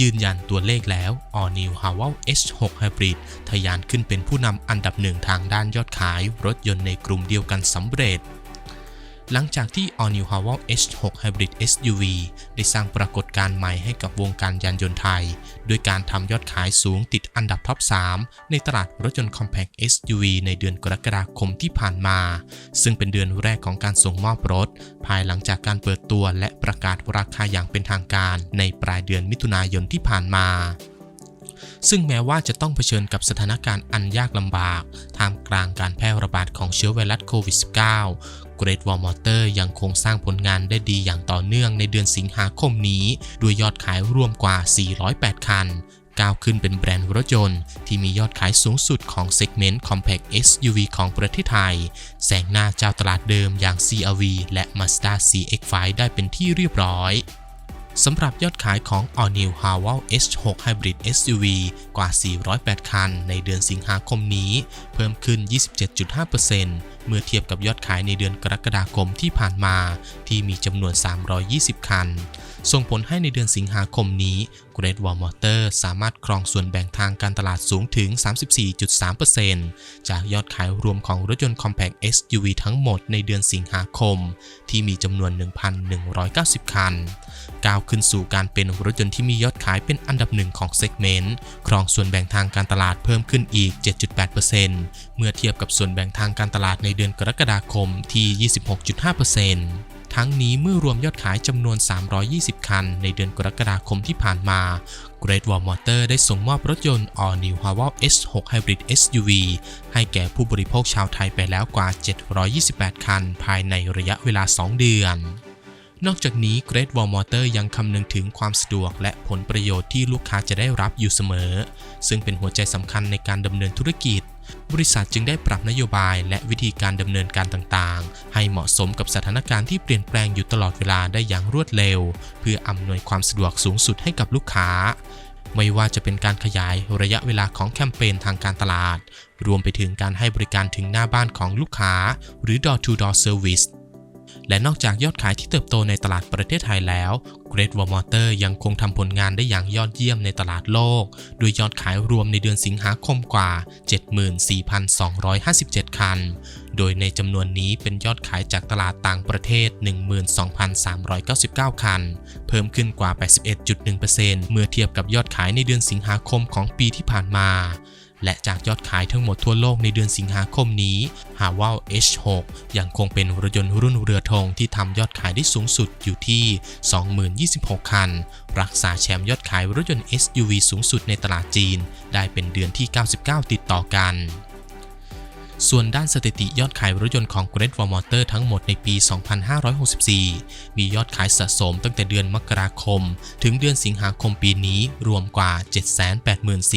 ยืนยันตัวเลขแล้ว All New h a w a l H6 Hybrid ทะยานขึ้นเป็นผู้นำอันดับหนึ่งทางด้านยอดขาย รถยนต์ในกลุ่มเดียวกันสำเร็จ หลังจากที่ All New h a w a l H6 Hybrid SUV ได้สร้างปรากฏการณ์ใหม่ให้กับวงการยานยนต์ไทย ด้วยการทำยอดขายสูงติดอันดับท็อป 3 ในตลาดรถยนต์ Compact SUV ในเดือนกรกฎาคมที่ผ่านมา ซึ่งเป็นเดือนแรกของการส่งมอบรถ ภายหลังจากการเปิดตัวและประกาศราคาอย่างเป็นทางการในปลายเดือนมิถุนายนที่ผ่านมาซึ่งแม้ว่าจะต้องเผชิญกับสถานการณ์อันยากลำบาก ท่ามกลางการแพร่ระบาดของเชื้อไวรัสโควิด -19 Great Wall Motor ยังคงสร้างผลงานได้ดีอย่างต่อเนื่องในเดือนสิงหาคมนี้ ด้วยยอดขายรวมกว่า 408 คัน ก้าวขึ้นเป็นแบรนด์รถยนต์ ที่มียอดขายสูงสุดของเซกเมนต์ Compact SUV ของประเทศไทย แซงหน้าเจ้าตลาดเดิมอย่าง CRV และ Mazda CX-5 ได้เป็นที่เรียบร้อยสำหรับยอดขายของ All New h a w a l H6 Hybrid SUV กว่า 408 คัน ในเดือนสิงหาคมนี้ เพิ่มขึ้น 27.5%เมื่อเทียบกับยอดขายในเดือนกรกฎาคมที่ผ่านมาที่มีจำนวน 320 คัน ส่งผลให้ในเดือนสิงหาคมนี้ Great Wall Motor สามารถครองส่วนแบ่งทางการตลาดสูงถึง 34.3%จากยอดขายรวมของรถยนต์ Compact SUV ทั้งหมดในเดือนสิงหาคม ที่มีจำนวน 1,190 คัน ก้าวขึ้นสู่การเป็นรถยนต์ที่มียอดขายเป็นอันดับหนึ่งของเซกเมนต์ครองส่วนแบ่งทางการตลาดเพิ่มขึ้นอีก 7.8%เมื่อเทียบกับส่วนแบ่งทางการตลาดในเดือนกรกฎาคมที่ 26.5%ทั้งนี้เมื่อรวมยอดขายจำนวน 320 คัน ในเดือนกรกฎาคมที่ผ่านมา Great Wall Motor ได้ส่งมอบรถยนต์ All New h a w a l S6 Hybrid SUV ให้แก่ผู้บริโภคชาวไทยไปแล้วกว่า 728 คัน ภายในระยะเวลา 2 เดือนนอกจากนี้ Great Wall Motor ยังคำนึงถึงความสะดวกและผลประโยชน์ที่ลูกค้าจะได้รับอยู่เสมอ ซึ่งเป็นหัวใจสำคัญในการดำเนินธุรกิจ บริษัทจึงได้ปรับนโยบายและวิธีการดำเนินการต่างๆ ให้เหมาะสมกับสถานการณ์ที่เปลี่ยนแปลงอยู่ตลอดเวลาได้อย่างรวดเร็ว เพื่ออำนวยความสะดวกสูงสุดให้กับลูกค้า ไม่ว่าจะเป็นการขยายระยะเวลาของแคมเปญทางการตลาด รวมไปถึงการให้บริการถึงหน้าบ้านของลูกค้า หรือ door to door service และนอกจากยอดขายที่เติบโตในตลาดประเทศไทยแล้ว Great Wall Motor ยังคงทำผลงานได้อย่างยอดเยี่ยมในตลาดโลกด้วยยอดขายรวมในเดือนสิงหาคมกว่า 74,257 คัน โดยในจำนวนนี้เป็นยอดขายจากตลาดต่างประเทศ 12,399 คัน เพิ่มขึ้นกว่า 81.1%เมื่อเทียบกับยอดขายในเดือนสิงหาคมของปีที่ผ่านมา และจากยอดขายทั้งหมดทั่วโลกในเดือนสิงหาคมนี้ h a w a l H6 ยังคงเป็นรถยนต์รุ่นเรือธงที่ทำยอดขายได้สูงสุดอยู่ที่ 20,026 คัน รักษาแชมป์ยอดขายรถยนต์ SUV สูงสุดในตลาดจีน ได้เป็นเดือนที่ 99 ติดต่อกัน ส่วนด้านสถิติยอดขายรถยนต์ของ Great Wall Motor ทั้งหมดในปี 2564 มียอดขายสะสมตั้งแต่เดือนมกราคม ถึงเดือนสิงหาคมปีนี้รวมกว่า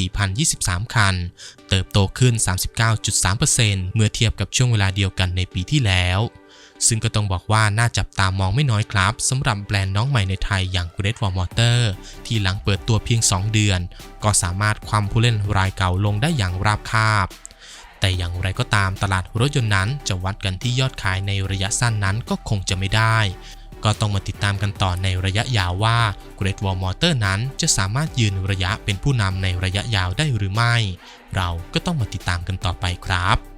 784,023 คัน เติบโตขึ้น 39.3%เมื่อเทียบกับช่วงเวลาเดียวกันในปีที่แล้วซึ่งก็ต้องบอกว่าน่าจับตามองไม่น้อยครับสำหรับแบรนด์น้องใหม่ในไทยอย่าง Great Wall Motor ที่หลังเปิดตัวเพียง 2 เดือน ก็สามารถความผู้เล่นรายเก่าลงได้อย่างราบคาบ แต่อย่างไรก็ตามตลาดรถยนต์นั้นจะวัดกันที่ยอดขายในระยะสั้นนั้นก็คงจะไม่ได้ ก็ต้องมาติดตามกันต่อในระยะยาวว่า Great Wall Motor นั้นจะสามารถยืนระยะเป็นผู้นำในระยะยาวได้หรือไม่ เราก็ต้องมาติดตามกันต่อไปครับ